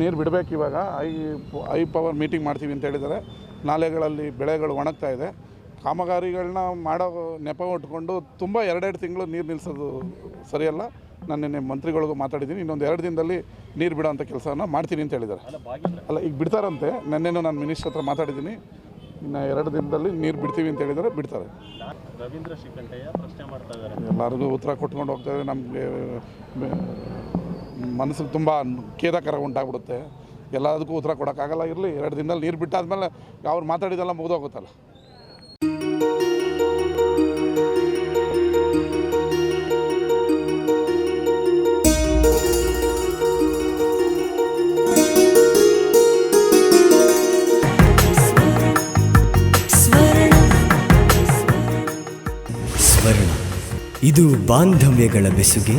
ನೀರು ಬಿಡಬೇಕು ಇವಾಗ. ಐ ಐ ಪವರ್ ಮೀಟಿಂಗ್ ಮಾಡ್ತೀವಿ ಅಂತ ಹೇಳಿದ್ದಾರೆ. ನಾಲೆಗಳಲ್ಲಿ ಬೆಳೆಗಳು ಒಣಗ್ತಾ ಇದೆ. ಕಾಮಗಾರಿಗಳನ್ನ ಮಾಡೋ ನೆಪ ಉಟ್ಕೊಂಡು ತುಂಬ ಎರಡೆರಡು ತಿಂಗಳು ನೀರು ನಿಲ್ಲಿಸೋದು ಸರಿಯಲ್ಲ. ನಾನು ನಿನ್ನೆ ಮಂತ್ರಿಗಳಿಗೂ ಮಾತಾಡಿದ್ದೀನಿ. ಇನ್ನೊಂದು ಎರಡು ದಿನದಲ್ಲಿ ನೀರು ಬಿಡೋಂಥ ಕೆಲಸವನ್ನು ಮಾಡ್ತೀನಿ ಅಂತ ಹೇಳಿದ್ದಾರೆ. ಅಲ್ಲ ಈಗ ಬಿಡ್ತಾರಂತೆ. ನೆನ್ನೆನೂ ನಾನು ಮಿನಿಸ್ಟರ್ ಹತ್ರ ಮಾತಾಡಿದ್ದೀನಿ. ಇನ್ನು ಎರಡು ದಿನದಲ್ಲಿ ನೀರು ಬಿಡ್ತೀವಿ ಅಂತ ಹೇಳಿದರೆ ಬಿಡ್ತಾರೆ. ರವೀಂದ್ರ ಶ್ರೀಕಂಠಯ್ಯ ಪ್ರಶ್ನೆ ಮಾಡ್ತಾ ಇದ್ದಾರೆ. ಎಲ್ಲರಿಗೂ ಉತ್ತರ ಕೊಟ್ಕೊಂಡು ಹೋಗ್ತಾರೆ ನಮಗೆ ಮನಸ್ಸಿಗೆ ತುಂಬ ಖೇದಕರ ಉಂಟಾಗ್ಬಿಡುತ್ತೆ. ಎಲ್ಲದಕ್ಕೂ ಉತ್ತರ ಕೊಡೋಕ್ಕಾಗಲ್ಲ ಇರಲಿ, ಎರಡು ದಿನದಲ್ಲಿ ನೀರು ಬಿಟ್ಟಾದ್ಮೇಲೆ ಅವ್ರು ಮಾತಾಡಿದೆಲ್ಲ ಮುಗಿದೋಗುತ್ತಲ್ಲ ಸ್ವರ್ಣ ಇದು ಬಾಂಧವ್ಯಗಳ ಬೆಸುಗೆ.